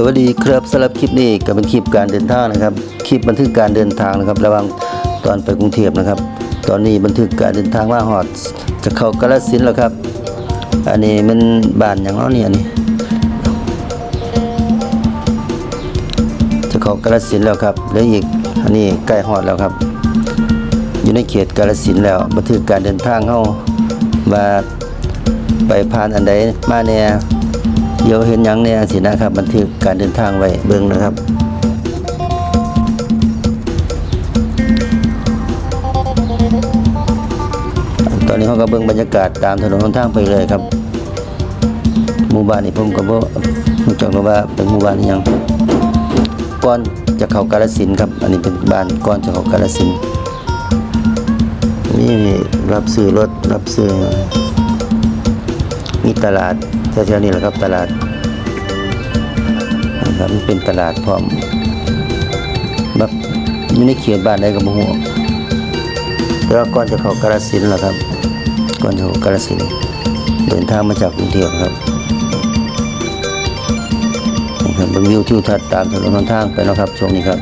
สวัสดีครับสำหรับคลิปนี้ก็เป็นคลิปการเดินทางนะครับ คลิปบันทึกการเดินทางนะครับระหว่างตอนไปกรุงเทพนะครับ ตอนนี้บันทึกการเดินทางว่าฮอดจะเข้ากาฬสินแล้วครับ อันนี้มันบานอย่างเน้อนี่อันนี้ จะเข้ากาฬสินแล้วครับแล้วอีกอันนี้ใกล้ฮอดแล้วครับ อยู่ในเขตกาฬสินแล้วบันทึกการเดินทางเฮาว่าไปผ่านอันใดมาแน่ เดี๋ยวเห็นยังแน่สินะครับ บันทึกการเดินทางไว้เบิ่งนะครับตอนนี้เขาก็เบิ่งบรรยากาศตามถนนหนทางไปเลยครับ หมู่บ้านนี้ผมก็บ่รู้จักว่าเป็นหมู่บ้านยังก่อนจะเข้ากาฬสินครับ อันนี้เป็นบ้านก่อนจะเข้ากาฬสินนี่รับซื้อรถรับซื้อมีตลาด แถวๆนี้แหละครับตลาดนะครับมันเป็นตลาดพร้อมแบบอยู่ในเขตบ้านใดก็บ่ฮู้แต่ว่าก่อนจะเข้ากาสินธุ์ล่ะครับ ก่อนจะเข้ากาสินเดินทางมาจากกรุงเทพครับนะครับเป็นวิวทิวทัศน์ตามถนนทางไปนะครับช่วงนี้ครับ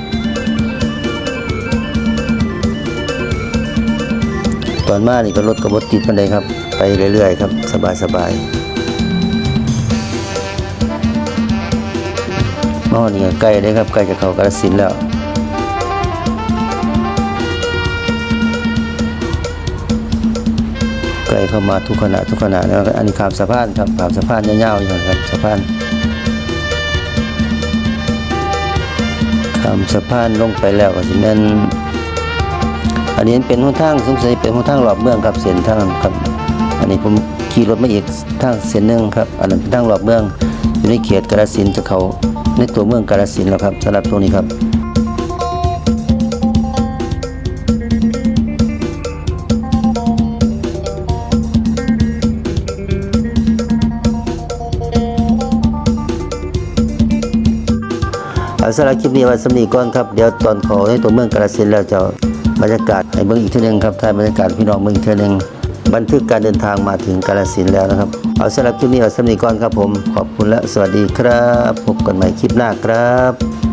ตอนมานี่ก็รถกระบดติดปันไดครับ ไปเรื่อยๆครับ สบายสบายๆ มาฮอดนี่ใกล้เลยครับใกล้จะเข้ากาฬสินแล้วใกล้เข้ามาทุกขณะทุกขณะแล้วอันนี้ขามสะพานครับขามสะพานยาวๆอยู่นะครับสะพานขามสะพานลงไปแล้วก็สิแม่นอันนี้เป็นหนทางสงสัยเป็นหนทางรอบเมืองครับเส้นทางครับ อันนี้ผมขี่รถมาอีกทางเส้นหนึ่งครับ อันนั้นเป็นทางรอบเมือง อยู่ในเขตกาฬสินจะเข้าในตัวเมืองกาฬสินแล้วครับสำหรับตรงนี้ครับเอาสำหรับคลิปนี้ไว้สำนีก่อนครับ เดี๋ยวตอนเขอให้ตัวเมืองกาฬสินแล้วจะบรรยากาศให้เบิ่งอีกเทีนึงครับถ่ายบรรยากาศพี่น้องเบิ่งอีกเทีนึง บันทึกการเดินทางมาถึงกาลสินแล้วนะครับ เอาสำหรับคลิปนี้ไว้สำนีก่อนครับผม ขอบคุณและสวัสดีครับ พบกันใหม่คลิปหน้าครับ